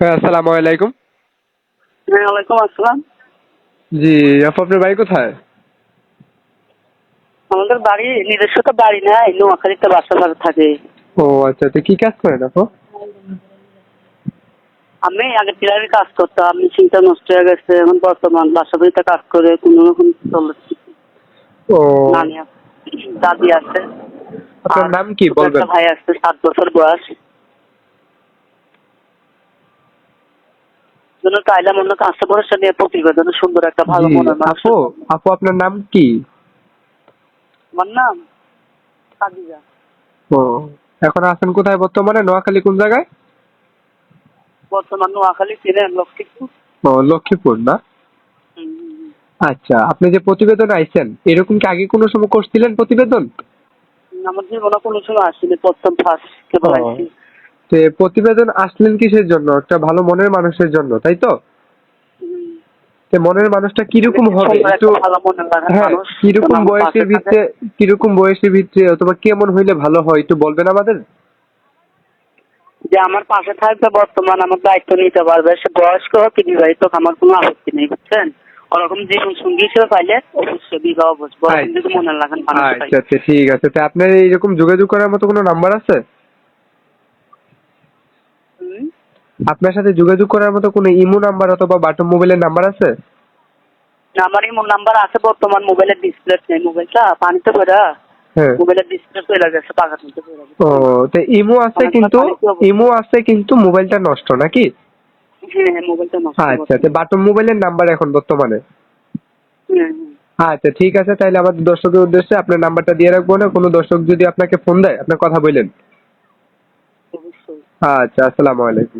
হ্যাঁ আসসালামু আলাইকুম। ওয়ালাইকুম আসসালাম। জি আপু আপনার বাড়ি কোথায়? আমাদের বাড়ি নিজস্ব তো বাড়ি নাই নোয়াখালীতে বাসা ভাড়া থাকে। ও আচ্ছা তো কি কাজ করেন আপু? আমি আগে টেলারের কাজ করতাম মেশিনটা নষ্ট হয়ে গেছে এখন বর্তমান বাসা বাড়িতে কাজ করে কোনো রকম চলছে। ও। নানি আছে দাদি আছে আপনার নাম কি বলবেন? ভাই আছে সাত বছর বয়স। জন্য চাইলাম অন্য কাজটা ভরসা নিয়ে প্রতিবেদন সুন্দর একটা ভালো মনের মানুষ। আপু আপু আপনার নাম কি? আমার নাম সাদিজা ও এখন আছেন কোথায় বর্তমানে? নোয়াখালী কোন জায়গায়? বর্তমান নোয়াখালী চিনেন লক্ষ্মীপুর। ও লক্ষ্মীপুর না। আচ্ছা আপনি যে প্রতিবেদন আইছেন এরকম কি আগে কোনো সময় করছিলেন প্রতিবেদন? আমার জীবনে কোনো সময় আসেনি প্রথম ফার্স্ট কেবল ও। তো প্রতিবেদন আসলেন কিসের জন্য? একটা ভালো মনের মানুষের জন্য তাই তো। মনের মানুষটা কীরকম হবে? একটু হ্যাঁ। কীরকম বয়সের। ভিতরে কীরকম বয়সের ভিতরে অথবা কেমন হইলে ভালো হয় একটু বলবেন আমাদের? যে আমার পাশে থাকবে বর্তমান আমার দায়িত্ব নিতে পারবে। সে বয়স্ক হোক কি বিবাহিত আমার কোনো আপত্তি নেই বুঝছেন? ওরকম জীবন সঙ্গী হিসেবে পাইলে অবশ্যই বিবাহ বসবো যদি মনে লাগান আচ্ছা আচ্ছা ঠিক আছে। তো আপনার এইরকম যোগাযোগ করার মতো কোনো নাম্বার আছে? আপনার সাথে যোগাযোগ করার মতো কোনো ইমো নাম্বার অথবা বাটন মোবাইলের নাম্বার আছে? না, আমার ইমো নাম্বার আছে বর্তমান মোবাইলের ডিসপ্লে নেই মোবাইলটা পানিতে হ্যাঁ। মোবাইলের ডিসপ্লে চলে গেছে পাকার মধ্যে গেছে। ও তো ইমো আছে কিন্তু ইমো আছে কিন্তু মোবাইলটা নষ্ট নাকি? হ্যাঁ হ্যাঁ মোবাইলটা নষ্ট আচ্ছা তো বাটন মোবাইলের নাম্বার এখন বর্তমানে? হ্যাঁ, হ্যাঁ। আচ্ছা ঠিক আছে তাহলে আমাদের দর্শকের উদ্দেশ্যে আপনার নাম্বারটা দিয়ে রাখব না। কোনো দর্শক যদি আপনাকে ফোন দেয় আপনার কথা বললেন আচ্ছা আসসালামু আলাইকুম।